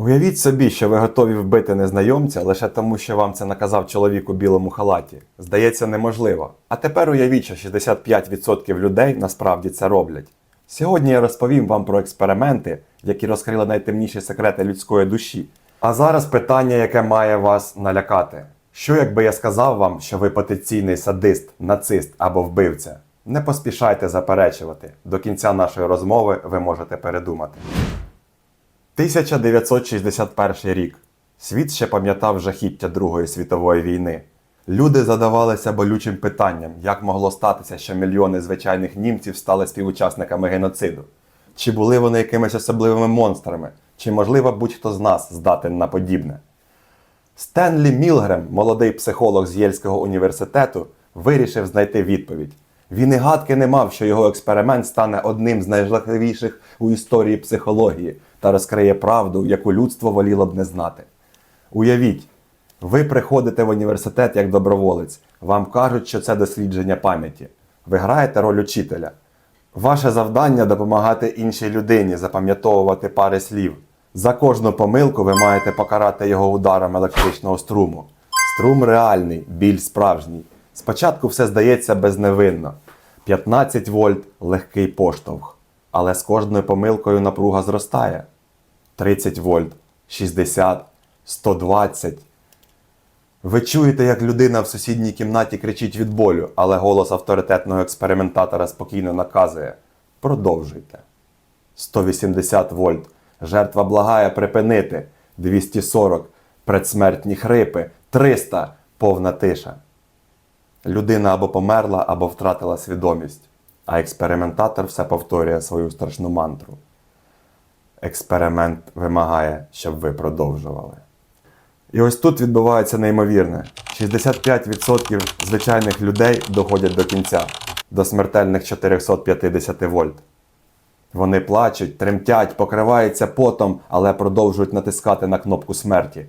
Уявіть собі, що ви готові вбити незнайомця лише тому, що вам це наказав чоловік у білому халаті. Здається, неможливо. А тепер уявіть, що 65% людей насправді це роблять. Сьогодні я розповім вам про експерименти, які розкрили найтемніші секрети людської душі. А зараз питання, яке має вас налякати. Що якби я сказав вам, що ви потенційний садист, нацист або вбивця? Не поспішайте заперечувати. До кінця нашої розмови ви можете передумати. 1961 рік. Світ ще пам'ятав жахіття Другої світової війни. Люди задавалися болючим питанням, як могло статися, що мільйони звичайних німців стали співучасниками геноциду. Чи були вони якимись особливими монстрами, чи, можливо, будь-хто з нас здатен на подібне. Стенлі Мілгрем, молодий психолог з Єльського університету, вирішив знайти відповідь. Він і гадки не мав, що його експеримент стане одним з найжахливіших у історії психології та розкриє правду, яку людство воліло б не знати. Уявіть, ви приходите в університет як доброволець, вам кажуть, що це дослідження пам'яті. Ви граєте роль учителя. Ваше завдання допомагати іншій людині запам'ятовувати пари слів. За кожну помилку ви маєте покарати його ударом електричного струму. Струм реальний, біль справжній. Спочатку все здається безневинно. 15 вольт легкий поштовх. Але з кожною помилкою напруга зростає. 30 вольт, 60, 120. Ви чуєте, як людина в сусідній кімнаті кричить від болю, але голос авторитетного експериментатора спокійно наказує: продовжуйте. 180 вольт. Жертва благає припинити. 240 предсмертні хрипи. 300 повна тиша. Людина або померла, або втратила свідомість, а експериментатор все повторює свою страшну мантру. Експеримент вимагає, щоб ви продовжували. І ось тут відбувається неймовірне: 65% звичайних людей доходять до кінця, до смертельних 450 вольт. Вони плачуть, тремтять, покриваються потом, але продовжують натискати на кнопку смерті.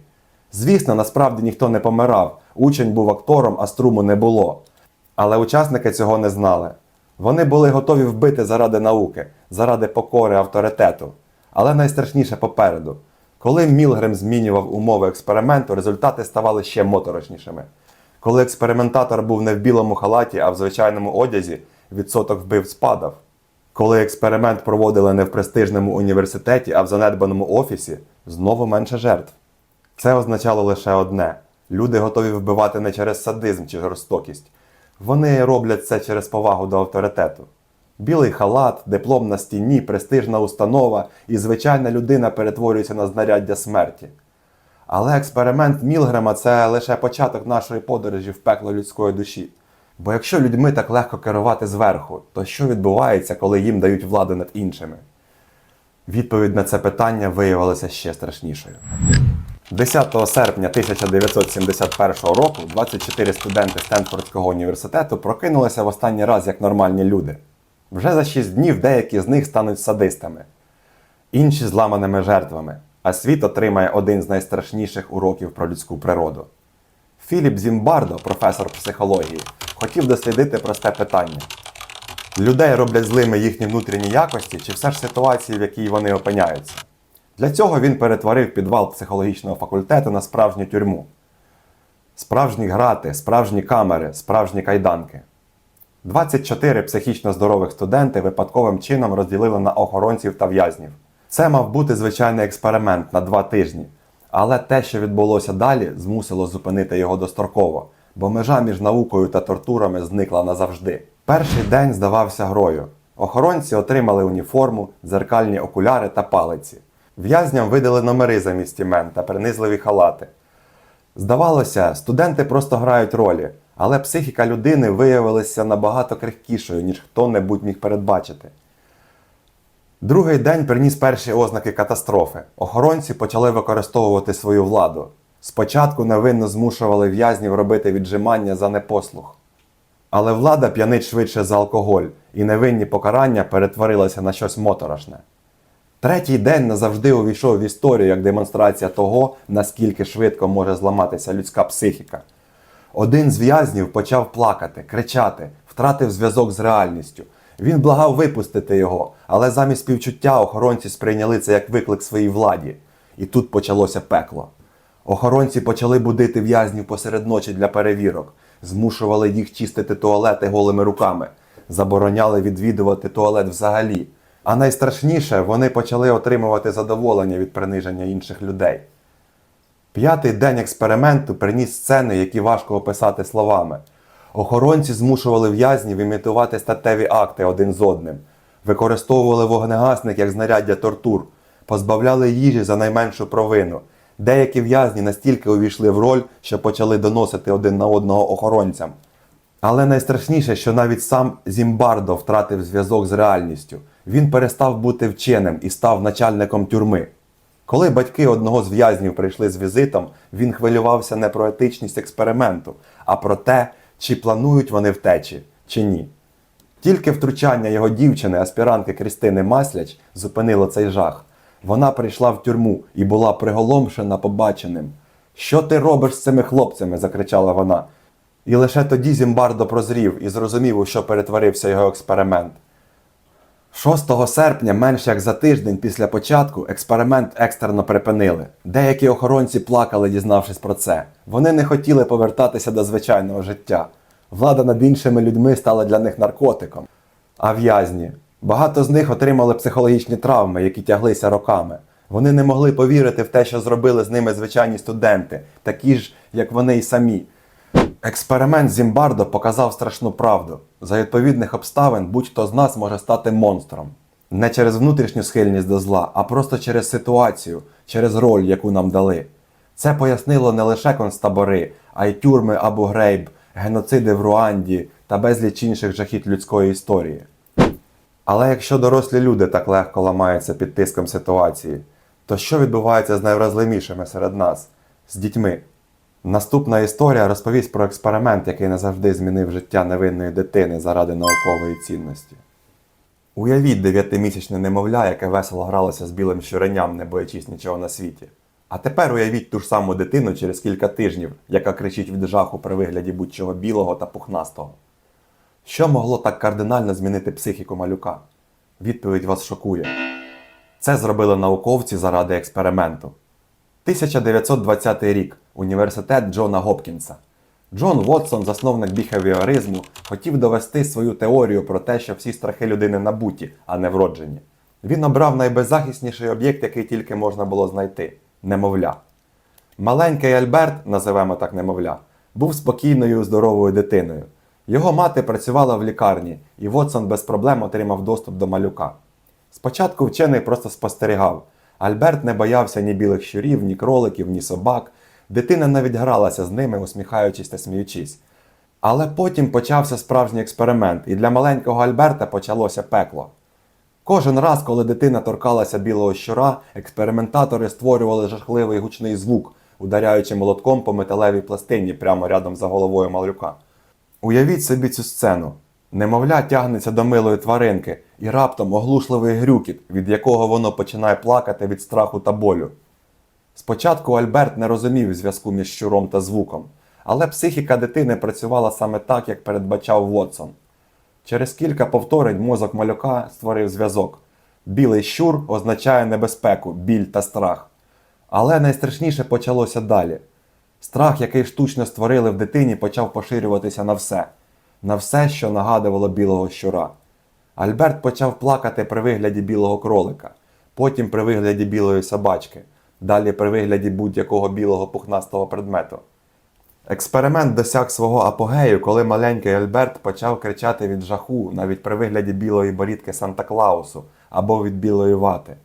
Звісно, насправді ніхто не помирав. Учень був актором, а струму не було. Але учасники цього не знали. Вони були готові вбити заради науки, заради покори авторитету. Але найстрашніше попереду. Коли Мілгрем змінював умови експерименту, результати ставали ще моторошнішими. Коли експериментатор був не в білому халаті, а в звичайному одязі, відсоток вбивць падав. Коли експеримент проводили не в престижному університеті, а в занедбаному офісі, знову менше жертв. Це означало лише одне: люди готові вбивати не через садизм чи жорстокість. Вони роблять це через повагу до авторитету. Білий халат, диплом на стіні, престижна установа і звичайна людина перетворюються на знаряддя смерті. Але експеримент Мілгрема це лише початок нашої подорожі в пекло людської душі. Бо якщо людьми так легко керувати зверху, то що відбувається, коли їм дають владу над іншими? Відповідь на це питання виявилася ще страшнішою. 10 серпня 1971 року 24 студенти Стенфордського університету прокинулися в останній раз як нормальні люди. Вже за 6 днів деякі з них стануть садистами, інші зламаними жертвами, а світ отримає один з найстрашніших уроків про людську природу. Філіп Зімбардо, професор психології, хотів дослідити просте питання: людей роблять злими їхні внутрішні якості чи все ж ситуації, в якій вони опиняються. Для цього він перетворив підвал психологічного факультету на справжню тюрму. Справжні грати, справжні камери, справжні кайданки. 24 психічно здорових студенти випадковим чином розділили на охоронців та в'язнів. Це мав бути звичайний експеримент на два тижні. Але те, що відбулося далі, змусило зупинити його достроково, бо межа між наукою та тортурами зникла назавжди. Перший день здавався грою. Охоронці отримали уніформу, дзеркальні окуляри та палиці. В'язням видали номери замість імен та принизливі халати. Здавалося, студенти просто грають ролі, але психіка людини виявилася набагато крихкішою, ніж хто-небудь міг передбачити. Другий день приніс перші ознаки катастрофи. Охоронці почали використовувати свою владу. Спочатку невинно змушували в'язнів робити віджимання за непослух. Але влада п'янить швидше за алкоголь, і невинні покарання перетворилися на щось моторошне. Третій день назавжди увійшов в історію як демонстрація того, наскільки швидко може зламатися людська психіка. Один з в'язнів почав плакати, кричати, втратив зв'язок з реальністю. Він благав випустити його, але замість співчуття охоронці сприйняли це як виклик своїй владі. І тут почалося пекло. Охоронці почали будити в'язнів посеред ночі для перевірок, змушували їх чистити туалети голими руками, забороняли відвідувати туалет взагалі. А найстрашніше, вони почали отримувати задоволення від приниження інших людей. П'ятий день експерименту приніс сцени, які важко описати словами. Охоронці змушували в'язнів імітувати статеві акти один з одним, використовували вогнегасник як знаряддя тортур, позбавляли їжі за найменшу провину. Деякі в'язні настільки увійшли в роль, що почали доносити один на одного охоронцям. Але найстрашніше, що навіть сам Зімбардо втратив зв'язок з реальністю. Він перестав бути вченим і став начальником тюрми. Коли батьки одного з в'язнів прийшли з візитом, він хвилювався не про етичність експерименту, а про те, чи планують вони втечі, чи ні. Тільки втручання його дівчини, аспірантки Крістини Масляч, зупинило цей жах. Вона прийшла в тюрму і була приголомшена побаченим. Що ти робиш з цими хлопцями? закричала вона. І лише тоді Зімбардо прозрів і зрозумів, у що перетворився його експеримент. 6 серпня, менш як за тиждень після початку, експеримент екстерно припинили. Деякі охоронці плакали, дізнавшись про це. Вони не хотіли повертатися до звичайного життя. Влада над іншими людьми стала для них наркотиком. А в'язні. Багато з них отримали психологічні травми, які тяглися роками. Вони не могли повірити в те, що зробили з ними звичайні студенти, такі ж, як вони й самі. Експеримент Зімбардо показав страшну правду. За відповідних обставин будь-хто з нас може стати монстром. Не через внутрішню схильність до зла, а просто через ситуацію, через роль, яку нам дали. Це пояснило не лише концтабори, а й тюрми Абу Грейб, геноциди в Руанді та безліч інших жахіт людської історії. Але якщо дорослі люди так легко ламаються під тиском ситуації, то що відбувається з найвразливішими серед нас, з дітьми? Наступна історія розповість про експеримент, який назавжди змінив життя невинної дитини заради наукової цінності. Уявіть дев'ятимісячне немовля, яке весело гралося з білим щуреням, не боячись нічого на світі. А тепер уявіть ту ж саму дитину через кілька тижнів, яка кричить від жаху при вигляді будь-чого білого та пухнастого. Що могло так кардинально змінити психіку малюка? Відповідь вас шокує. Це зробили науковці заради експерименту. 1920 рік. Університет Джона Гопкінса. Джон Вотсон, засновник біхевіоризму, хотів довести свою теорію про те, що всі страхи людини набуті, а не вроджені. Він обрав найбеззахисніший об'єкт, який тільки можна було знайти немовля. Маленький Альберт, називаємо так немовля, був спокійною, здоровою дитиною. Його мати працювала в лікарні, і Вотсон без проблем отримав доступ до малюка. Спочатку вчений просто спостерігав. Альберт не боявся ні білих щурів, ні кроликів, ні собак. Дитина навіть гралася з ними, усміхаючись та сміючись. Але потім почався справжній експеримент, і для маленького Альберта почалося пекло. Кожен раз, коли дитина торкалася білого щура, експериментатори створювали жахливий гучний звук, ударяючи молотком по металевій пластині прямо рядом за головою малюка. Уявіть собі цю сцену. Немовля тягнеться до милої тваринки, і раптом оглушливий грюкіт, від якого воно починає плакати від страху та болю. Спочатку Альберт не розумів зв'язку між щуром та звуком, але психіка дитини працювала саме так, як передбачав Вотсон. Через кілька повторень мозок малюка створив зв'язок. Білий щур означає небезпеку, біль та страх. Але найстрашніше почалося далі. Страх, який штучно створили в дитині, почав поширюватися на все, на все, що нагадувало білого щура. Альберт почав плакати при вигляді білого кролика, потім при вигляді білої собачки, далі при вигляді будь-якого білого пухнастого предмету. Експеримент досяг свого апогею, коли маленький Альберт почав кричати від жаху навіть при вигляді білої борідки Санта Клаусу або від білої вати.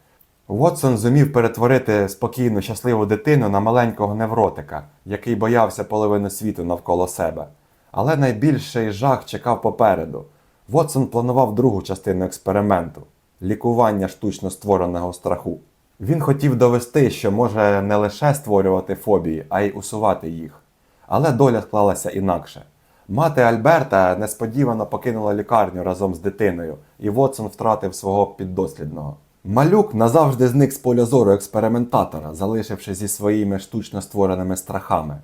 Вотсон зумів перетворити спокійну, щасливу дитину на маленького невротика, який боявся половини світу навколо себе. Але найбільший жах чекав попереду. Вотсон планував другу частину експерименту лікування штучно створеного страху. Він хотів довести, що може не лише створювати фобії, а й усувати їх. Але доля склалася інакше. Мати Альберта несподівано покинула лікарню разом з дитиною, і Вотсон втратив свого піддослідного. Малюк назавжди зник з поля зору експериментатора, залишивши зі своїми штучно створеними страхами.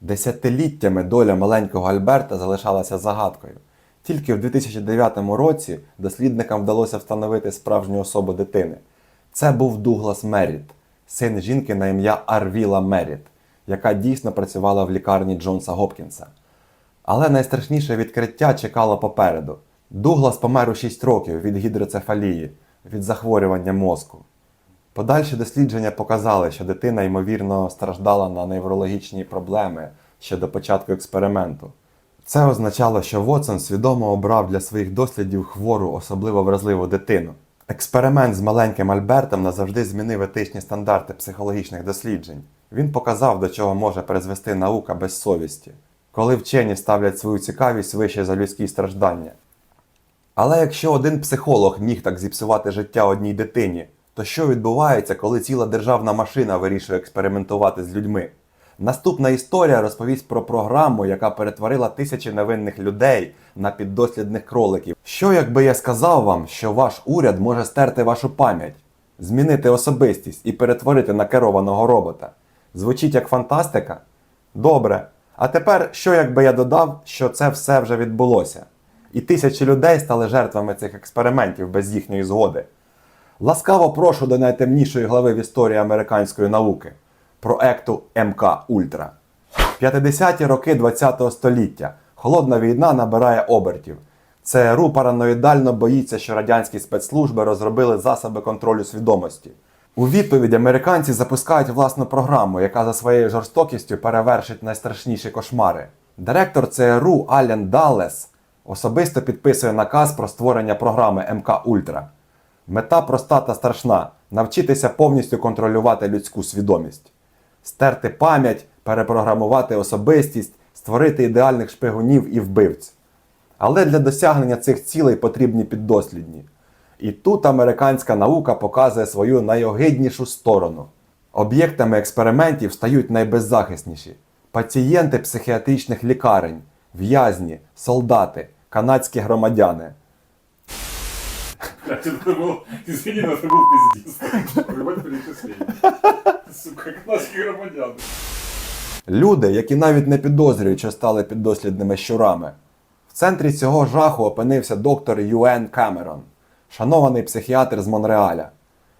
Десятиліттями доля маленького Альберта залишалася загадкою. Тільки в 2009 році дослідникам вдалося встановити справжню особу дитини. Це був Дуглас Меріт, син жінки на ім'я Арвіла Меріт, яка дійсно працювала в лікарні Джонса Гопкінса. Але найстрашніше відкриття чекало попереду. Дуглас помер у 6 років від гідроцефалії, від захворювання мозку. Подальші дослідження показали, що дитина ймовірно страждала на неврологічні проблеми ще до початку експерименту. Це означало, що Вотсон свідомо обрав для своїх дослідів хвору, особливо вразливу дитину. Експеримент з маленьким Альбертом назавжди змінив етичні стандарти психологічних досліджень. Він показав, до чого може призвести наука без совісті, коли вчені ставлять свою цікавість вище за людські страждання. Але якщо один психолог міг так зіпсувати життя одній дитині, то що відбувається, коли ціла державна машина вирішує експериментувати з людьми? Наступна історія розповість про програму, яка перетворила тисячі невинних людей на піддослідних кроликів. Що якби я сказав вам, що ваш уряд може стерти вашу пам'ять, змінити особистість і перетворити на керованого робота? Звучить як фантастика? Добре. А тепер, що якби я додав, що це все вже відбулося? І тисячі людей стали жертвами цих експериментів без їхньої згоди. Ласкаво прошу до найтемнішої глави в історії американської науки проекту МК Ультра. 50-ті роки ХХ століття. Холодна війна набирає обертів. ЦРУ параноїдально боїться, що радянські спецслужби розробили засоби контролю свідомості. У відповідь американці запускають власну програму, яка за своєю жорстокістю перевершить найстрашніші кошмари. Директор ЦРУ Ален Даллес особисто підписує наказ про створення програми МК Ультра. Мета проста та страшна навчитися повністю контролювати людську свідомість, стерти пам'ять, перепрограмувати особистість, створити ідеальних шпигунів і вбивць. Але для досягнення цих цілей потрібні піддослідні. І тут американська наука показує свою найогиднішу сторону. Об'єктами експериментів стають найбеззахисніші пацієнти психіатричних лікарень, в'язні, солдати, канадські громадяни. Блядь, это был, Сука, канадские громадяне. Люди, які навіть не підозрюють, що стали піддослідними щурами. В центрі цього жаху опинився доктор Юен Камерон, шанований психіатр з Монреаля.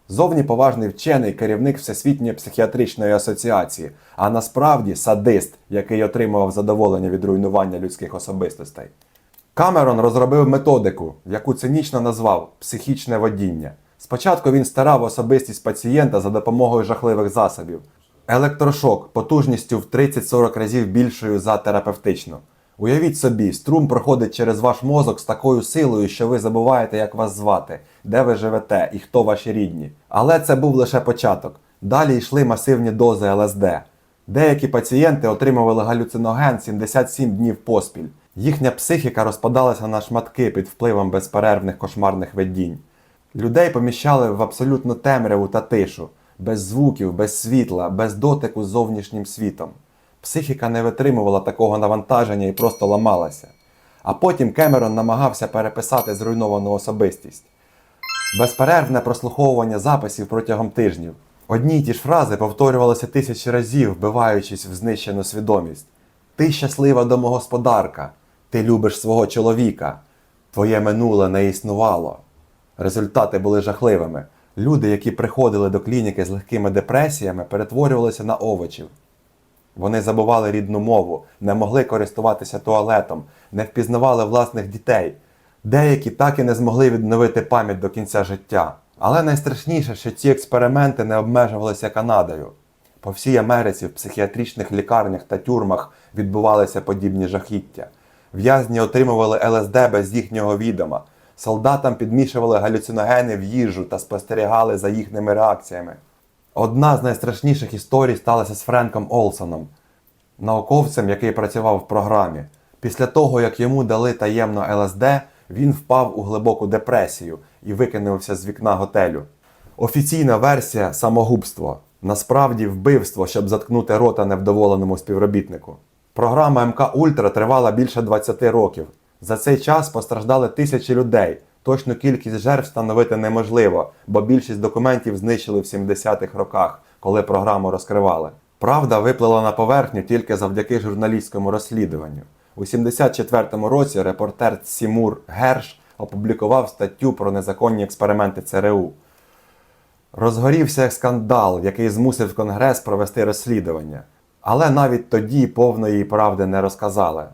Зовні поважний вчений керівник Всесвітньої психіатричної асоціації, а насправді садист, який отримував задоволення від руйнування людських особистостей. Камерон розробив методику, яку цинічно назвав психічне водіння. Спочатку він старав особистість пацієнта за допомогою жахливих засобів. Електрошок потужністю в 30-40 разів більшою за терапевтичну. Уявіть собі, струм проходить через ваш мозок з такою силою, що ви забуваєте, як вас звати, де ви живете і хто ваші рідні. Але це був лише початок. Далі йшли масивні дози ЛСД. Деякі пацієнти отримували галюциноген 77 днів поспіль. Їхня психіка розпадалася на шматки під впливом безперервних кошмарних видінь. Людей поміщали в абсолютну темряву та тишу, без звуків, без світла, без дотику з зовнішнім світом. Психіка не витримувала такого навантаження і просто ламалася. А потім Кемерон намагався переписати зруйновану особистість. Безперервне прослуховування записів протягом тижнів. Одні й ті ж фрази повторювалися тисячі разів, вбиваючись в знищену свідомість. Ти щаслива домогосподарка, ти любиш свого чоловіка, твоє минуле не існувало. Результати були жахливими. Люди, які приходили до клініки з легкими депресіями, перетворювалися на овочів. Вони забували рідну мову, не могли користуватися туалетом, не впізнавали власних дітей. Деякі так і не змогли відновити пам'ять до кінця життя. Але найстрашніше, що ці експерименти не обмежувалися Канадою. По всій Америці в психіатричних лікарнях та тюрмах відбувалися подібні жахіття. В'язні отримували ЛСД без їхнього відома. Солдатам підмішували галюциногени в їжу та спостерігали за їхніми реакціями. Одна з найстрашніших історій сталася з Френком Олсоном, науковцем, який працював в програмі. Після того, як йому дали таємно ЛСД, він впав у глибоку депресію і викинувся з вікна готелю. Офіційна версія самогубство. Насправді вбивство, щоб заткнути рота невдоволеному співробітнику. Програма МК Ультра тривала більше 20 років. За цей час постраждали тисячі людей. Точну кількість жертв встановити неможливо, бо більшість документів знищили в 70-х роках, коли програму розкривали. Правда виплила на поверхню тільки завдяки журналістському розслідуванню. У 74-му році репортер Сімур Герш опублікував статтю про незаконні експерименти ЦРУ. Розгорівся скандал, який змусив Конгрес провести розслідування. Але навіть тоді повної правди не розказали.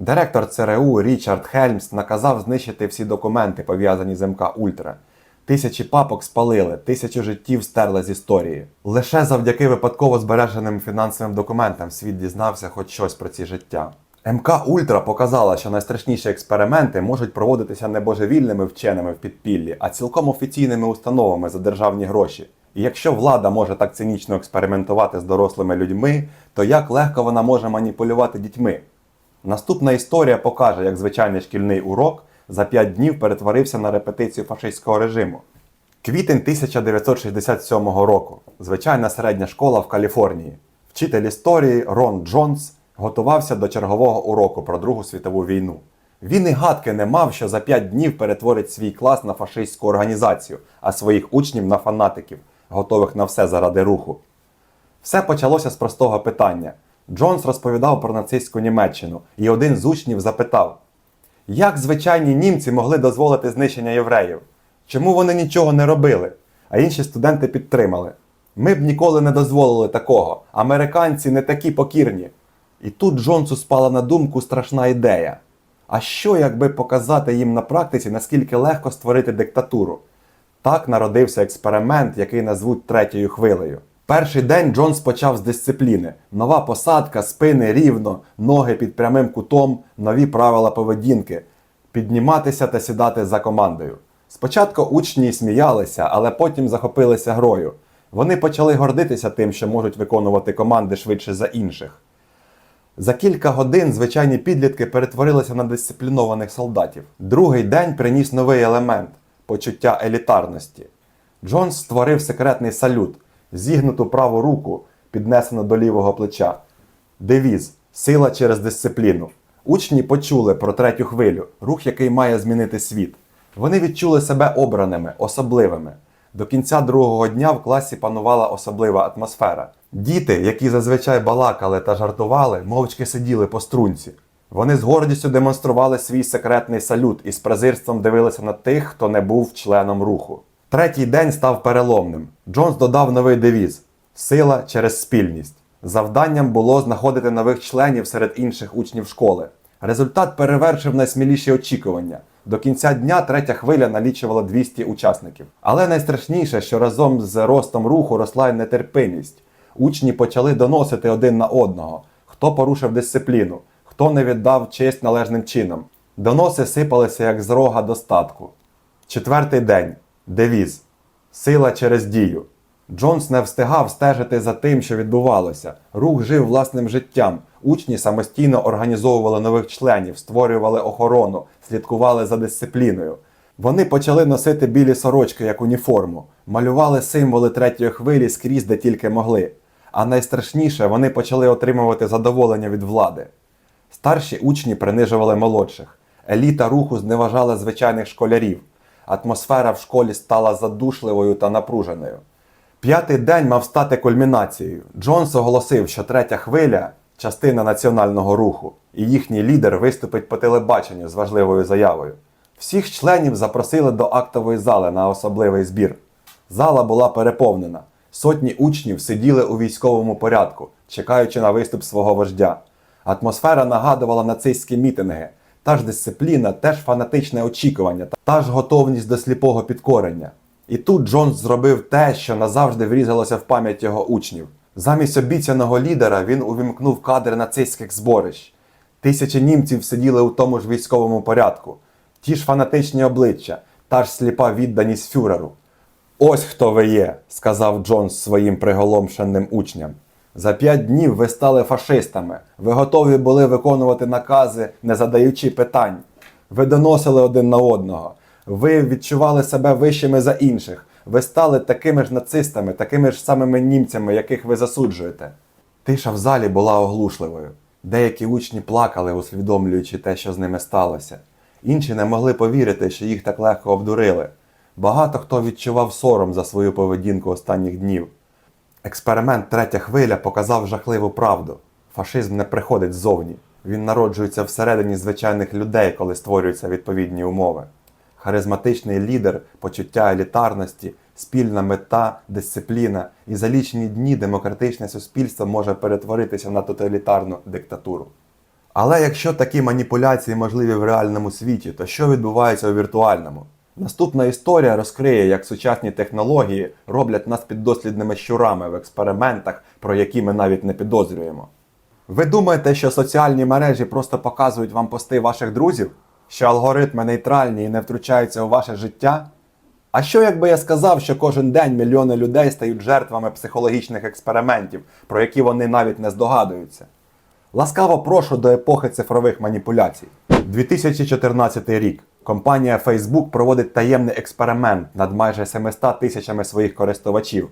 Директор ЦРУ Річард Хельмс наказав знищити всі документи, пов'язані з МК Ультра. Тисячі папок спалили, тисячу життів стерли з історії. Лише завдяки випадково збереженим фінансовим документам світ дізнався хоч щось про ці життя. МК Ультра показала, що найстрашніші експерименти можуть проводитися не божевільними вченими в підпіллі, а цілком офіційними установами за державні гроші. І якщо влада може так цинічно експериментувати з дорослими людьми, то як легко вона може маніпулювати дітьми? Наступна історія покаже, як звичайний шкільний урок за 5 днів перетворився на репетицію фашистського режиму. Квітень 1967 року. Звичайна середня школа в Каліфорнії. Вчитель історії Рон Джонс готувався до чергового уроку про Другу світову війну. Він і гадки не мав, що за 5 днів перетворить свій клас на фашистську організацію, а своїх учнів на фанатиків, готових на все заради руху. Все почалося з простого питання. Джонс розповідав про нацистську Німеччину, і один з учнів запитав: як звичайні німці могли дозволити знищення євреїв? Чому вони нічого не робили? А інші студенти підтримали. Ми б ніколи не дозволили такого. Американці не такі покірні. І тут Джонсу спала на думку страшна ідея. А що, якби показати їм на практиці, наскільки легко створити диктатуру? Так народився експеримент, який назвуть третьою хвилею. Перший день Джонс почав з дисципліни: нова посадка, спини рівно, ноги під прямим кутом, нові правила поведінки, підніматися та сідати за командою. Спочатку учні сміялися, але потім захопилися грою. Вони почали гордитися тим, що можуть виконувати команди швидше за інших. За кілька годин звичайні підлітки перетворилися на дисциплінованих солдатів. Другий день приніс новий елемент почуття елітарності. Джонс створив секретний салют, зігнуту праву руку, піднесену до лівого плеча. Девіз сила через дисципліну. Учні почули про третю хвилю, рух, який має змінити світ. Вони відчули себе обраними, особливими. До кінця другого дня в класі панувала особлива атмосфера. Діти, які зазвичай балакали та жартували, мовчки сиділи по струнці. Вони з гордістю демонстрували свій секретний салют і з презирством дивилися на тих, хто не був членом руху. Третій день став переломним. Джонс додав новий девіз сила через спільність. Завданням було знаходити нових членів серед інших учнів школи. Результат перевершив найсміліші очікування. До кінця дня третя хвиля налічувала 200 учасників. Але найстрашніше, що разом з ростом руху росла й нетерпимість. Учні почали доносити один на одного, хто порушив дисципліну, хто не віддав честь належним чином. Доноси сипалися як з рога достатку. Четвертий день. Девіз. Сила через дію. Джонс не встигав стежити за тим, що відбувалося. Рух жив власним життям. Учні самостійно організовували нових членів, створювали охорону, слідкували за дисципліною. Вони почали носити білі сорочки як уніформу, малювали символи третьої хвилі скрізь, де тільки могли. А найстрашніше, вони почали отримувати задоволення від влади. Старші учні принижували молодших. Еліта руху зневажала звичайних школярів. Атмосфера в школі стала задушливою та напруженою. П'ятий день мав стати кульмінацією. Джонс оголосив, що третя хвиля частина національного руху, і їхній лідер виступить по телебаченню з важливою заявою. Всіх членів запросили до актової зали на особливий збір. Зала була переповнена. Сотні учнів сиділи у військовому порядку, чекаючи на виступ свого вождя. Атмосфера нагадувала нацистські мітинги, та ж дисципліна, теж фанатичне очікування, та ж готовність до сліпого підкорення. І тут Джонс зробив те, що назавжди врізалося в пам'ять його учнів. Замість обіцяного лідера він увімкнув кадри нацистських зборищ. Тисячі німців сиділи у тому ж військовому порядку, ті ж фанатичні обличчя, та ж сліпа відданість фюреру. Ось хто ви є, сказав Джонс своїм приголомшеним учням. За п'ять днів ви стали фашистами. Ви готові були виконувати накази, не задаючи питань. Ви доносили один на одного. Ви відчували себе вищими за інших. Ви стали такими ж нацистами, такими ж самими німцями, яких ви засуджуєте. Тиша в залі була оглушливою. Деякі учні плакали, усвідомлюючи те, що з ними сталося. Інші не могли повірити, що їх так легко обдурили. Багато хто відчував сором за свою поведінку останніх днів. Експеримент третя хвиля показав жахливу правду. Фашизм не приходить ззовні. Він народжується всередині звичайних людей, коли створюються відповідні умови. харизматичний лідер, почуття елітарності, спільна мета, дисципліна і за лічені дні демократичне суспільство може перетворитися на тоталітарну диктатуру. Але якщо такі маніпуляції можливі в реальному світі, то що відбувається у віртуальному? Наступна історія розкриє, як сучасні технології роблять нас піддослідними щурами в експериментах, про які ми навіть не підозрюємо. Ви думаєте, що соціальні мережі просто показують вам пости ваших друзів? Що алгоритми нейтральні і не втручаються у ваше життя? А що якби я сказав, що кожен день мільйони людей стають жертвами психологічних експериментів, про які вони навіть не здогадуються? Ласкаво прошу до епохи цифрових маніпуляцій. 2014 рік. Компанія Facebook проводить таємний експеримент над майже 700 тисячами своїх користувачів.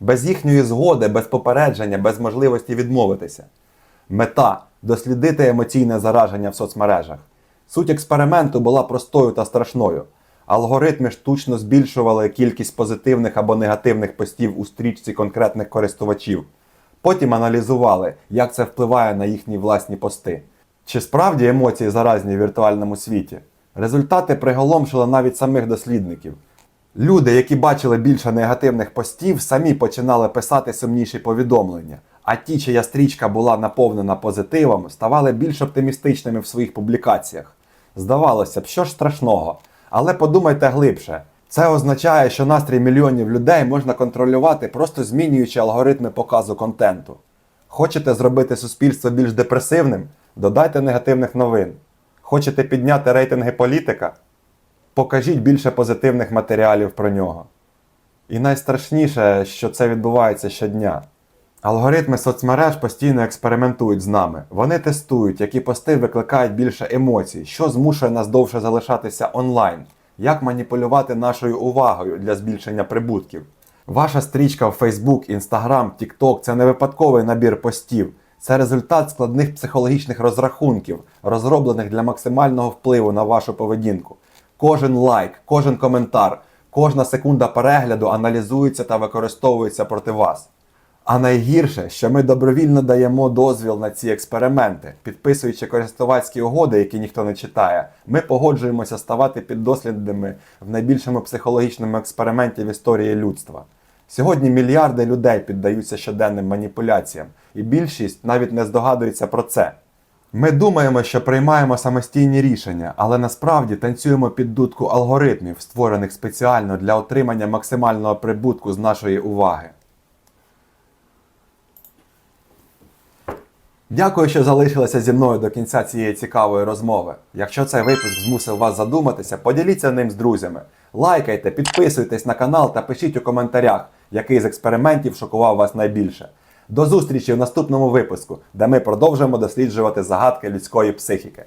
Без їхньої згоди, без попередження, без можливості відмовитися. Мета дослідити емоційне зараження в соцмережах. Суть експерименту була простою та страшною. Алгоритми штучно збільшували кількість позитивних або негативних постів у стрічці конкретних користувачів. Потім аналізували, як це впливає на їхні власні пости. Чи справді емоції заразні в віртуальному світі? Результати приголомшили навіть самих дослідників. Люди, які бачили більше негативних постів, самі починали писати сумніші повідомлення. А ті, чия стрічка була наповнена позитивом, ставали більш оптимістичними в своїх публікаціях. Здавалося б, що ж страшного. Але подумайте глибше. Це означає, що настрій мільйонів людей можна контролювати, просто змінюючи алгоритми показу контенту. Хочете зробити суспільство більш депресивним? Додайте негативних новин. Хочете підняти рейтинги політика? Покажіть більше позитивних матеріалів про нього. І найстрашніше, що це відбувається щодня. Алгоритми соцмереж постійно експериментують з нами. Вони тестують, які пости викликають більше емоцій, що змушує нас довше залишатися онлайн, як маніпулювати нашою увагою для збільшення прибутків. Ваша стрічка в Facebook, Instagram, TikTok – це не випадковий набір постів. Це результат складних психологічних розрахунків, розроблених для максимального впливу на вашу поведінку. Кожен лайк, кожен коментар, кожна секунда перегляду аналізується та використовується проти вас. А найгірше, що ми добровільно даємо дозвіл на ці експерименти, підписуючи користувацькі угоди, які ніхто не читає, ми погоджуємося ставати піддослідними в найбільшому психологічному експерименті в історії людства. Сьогодні мільярди людей піддаються щоденним маніпуляціям, і більшість навіть не здогадується про це. Ми думаємо, що приймаємо самостійні рішення, але насправді танцюємо під дудку алгоритмів, створених спеціально для отримання максимального прибутку з нашої уваги. Дякую, що залишилися зі мною до кінця цієї цікавої розмови. Якщо цей випуск змусив вас задуматися, поділіться ним з друзями. Лайкайте, підписуйтесь на канал та пишіть у коментарях, який з експериментів шокував вас найбільше. До зустрічі в наступному випуску, де ми продовжимо досліджувати загадки людської психіки.